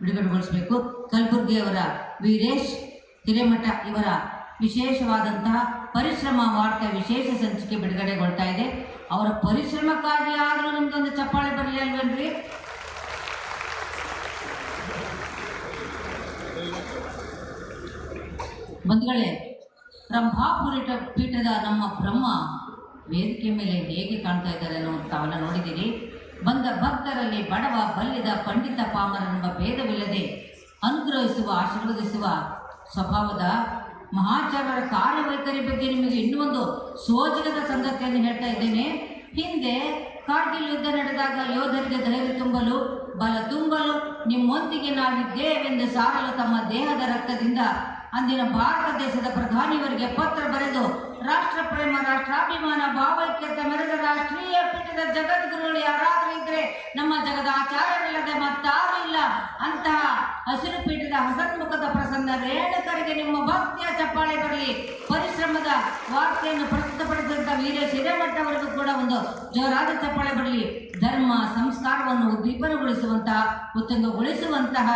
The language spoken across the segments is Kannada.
ಬಿಡುಗಡೆಗೊಳಿಸಬೇಕು. ಕಲಬುರ್ಗಿಯವರ ವೀರೇಶ್, ಹಿರೇಮಠ ಇವರ ವಿಶೇಷವಾದಂತಹ ಪರಿಶ್ರಮ ವಾರ್ತೆ ವಿಶೇಷ ಸಂಚಿಕೆ ಬಿಡುಗಡೆಗೊಳ್ತಾ ಇದೆ. ಅವರ ಪರಿಶ್ರಮಕ್ಕಾಗಿ ಆದರೂ ನಿಮ್ದೊಂದು ಚಪ್ಪಾಳೆ ಬರಲಿ ಅಲ್ವೇನ್ರಿ ಬಂಧುಗಳೇ ಬ್ರಹ್ಮಾಪುರಿ ಪೀಠದ ನಮ್ಮ ಬ್ರಹ್ಮ ವೇದಿಕೆ ಮೇಲೆ ಹೇಗೆ ಕಾಣ್ತಾ ಇದ್ದಾರೆ ಅನ್ನೋ ತಾವೆಲ್ಲ ನೋಡಿದ್ದೀರಿ. ಬಂದ ಭಕ್ತರಲ್ಲಿ ಬಡವ ಬಲ್ಲಿದ ಪಂಡಿತ ಪಾಮರನೆಂಬ ಭೇದವಿಲ್ಲದೆ ಅನುಗ್ರಹಿಸುವ, ಆಶೀರ್ವದಿಸುವ ಸ್ವಭಾವದ ಮಹಾಚಾರ್ಯರ ಕಾರ್ಯವೈಖರಿ ಬಗ್ಗೆ ನಿಮಗೆ ಇನ್ನೂ ಒಂದು ಸಂಗತಿಯನ್ನು ಹೇಳ್ತಾ ಇದ್ದೇನೆ. ಹಿಂದೆ ಕಾರ್ಗಿಲ್ ಯುದ್ಧ ನಡೆದಾಗ ಯೋಧರಿಗೆ ಧೈರ್ಯ ತುಂಬಲು, ಬಲ ತುಂಬಲು ನಿಮ್ಮೊಂದಿಗೆ ನಾವಿದ್ದೇವೆಂದು ಸಾರಲು ತಮ್ಮ ದೇಹದ ರಕ್ತದಿಂದ ಅಂದಿನ ಭಾರತ ದೇಶದ ಪ್ರಧಾನಿಯವರಿಗೆ ಪತ್ರ ಬರೆದು ರಾಷ್ಟ್ರ ಪ್ರೇಮ ರಾಷ್ಟ್ರಾಭಿಮಾನ ಭಾವೈಕ್ಯತೆ ಮೆರೆದ ರಾಷ್ಟ್ರೀಯ ಪೀಠದ ಜಗದ್ಗುರುಗಳು ಯಾರಾದರೂ ನಮ್ಮ ಜಗದ ಆಚಾರವಿಲ್ಲದೆ ಮತ್ತಾರು ಇಲ್ಲ ಅಂತಹ ಹಸಿರು ಪೀಠದ ಹಸನ್ಮುಖದ ಪ್ರಸನ್ನ ರೇಣುಕರಿಗೆ ನಿಮ್ಮ ಭಕ್ತಿಯ ಚಪ್ಪಾಳೆ ಬರಲಿ. ಪರಿಶ್ರಮದ ವಾರ್ತೆಯನ್ನು ಪ್ರಸ್ತುತಪಡಿಸಿದಂಥ ವೀರೇಶ್ ಹಿರೇಮಠವರೆಗೂ ಕೂಡ ಒಂದು ಜೋರಾದ ಚಪ್ಪಾಳೆ ಬರಲಿ. ಧರ್ಮ, ಸಂಸ್ಕಾರವನ್ನು ಉದ್ದೀಪನಗೊಳಿಸುವಂತಹ ಉತ್ತುಂಗಗೊಳಿಸುವಂತಹ,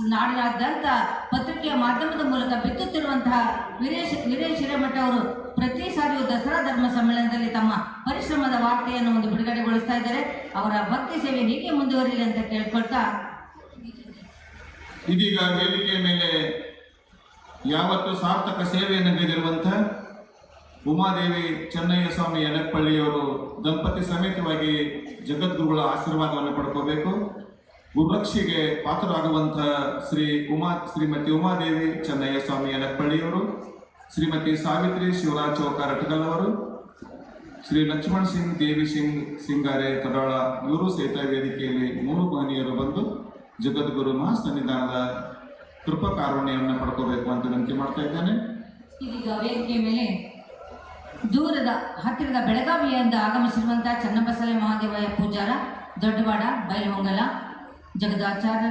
ನಾಡಿನಾದ್ಯಂತ ಪತ್ರಿಕೆಯ ಮಾಧ್ಯಮದ ಮೂಲಕ ಬಿತ್ತುತ್ತಿರುವಂತಹ ವೀರೇಶ್ ವೀರೇಶ್ ಹಿರೇಮಠ ಅವರು ಪ್ರತಿ ಸಾರಿಯೂ ದಸರಾ ಧರ್ಮ ಸಮ್ಮೇಳನದಲ್ಲಿ ತಮ್ಮ ಪರಿಶ್ರಮದ ವಾರ್ತೆಯನ್ನು ಒಂದು ಬಿಡುಗಡೆಗೊಳಿಸ್ತಾ ಇದ್ದಾರೆ. ಅವರ ಭಕ್ತಿ ಸೇವೆ ಹೀಗೆ ಮುಂದುವರಿಲಿ ಅಂತ ಕೇಳ್ಕೊಳ್ತಾ ಇದೀಗ ವೇದಿಕೆಯ ಮೇಲೆ ಯಾವತ್ತು ಸಾರ್ಥಕ ಸೇವೆಯನ್ನು ಗೈದಿರುವಂಥ ಉಮಾದೇವಿ ಚೆನ್ನಯ್ಯ ಸ್ವಾಮಿ ಯನಪ್ಪಳ್ಳಿಯವರು ದಂಪತಿ ಸಮೇತವಾಗಿ ಜಗದ್ಗುರುಗಳ ಆಶೀರ್ವಾದವನ್ನು ಪಡ್ಕೋಬೇಕು. ಗುರುರಕ್ಷಿಗೆ ಪಾತ್ರರಾಗುವಂತಹ ಶ್ರೀ ಉಮಾ ಶ್ರೀಮತಿ ಉಮಾದೇವಿ ಚೆನ್ನಯ್ಯ ಸ್ವಾಮಿ ಯನಪ್ಪಳ್ಳಿಯವರು. ಶ್ರೀಮತಿ ಸಾವಿತ್ರಿ ಶಿವರಾಜ್ ಚೌಕ ರಟಗಲ್ ಅವರು ಶ್ರೀ ಲಕ್ಷ್ಮಣ್ ಸಿಂಗ್, ದೇವಿ ಸಿಂಗ್, ಸಿಂಗಾರೆ ಕಡಾಳ ಇವರು ಸಹಿತ ವೇದಿಕೆಯಲ್ಲಿ ಮೂರು ಮಹನೀಯರು ಬಂದು ಜಗದ್ಗುರು ಮಹಾಸನ್ನಿಧಾನದ ಕೃಪಾ ಕಾರುಣ್ಯವನ್ನು ಪಡ್ಕೋಬೇಕು ಅಂತ ವಿನಂತಿ ಮಾಡ್ತಾ ಇದ್ದೇನೆ. ಇದೀಗ ವೇದಿಕೆ ಮೇಲೆ ದೂರದ ಹತ್ತಿರದ ಬೆಳಗಾವಿಯಿಂದ ಆಗಮಿಸಿರುವಂತಹ ಚನ್ನಬಸಲೆ ಮಹಾದೇವಯ್ಯ ಪೂಜಾರ, ದೊಡ್ಡವಾಡ ಬೈಲಹೊಂಗಲ ಜಗದಾಚಾರ್ಯ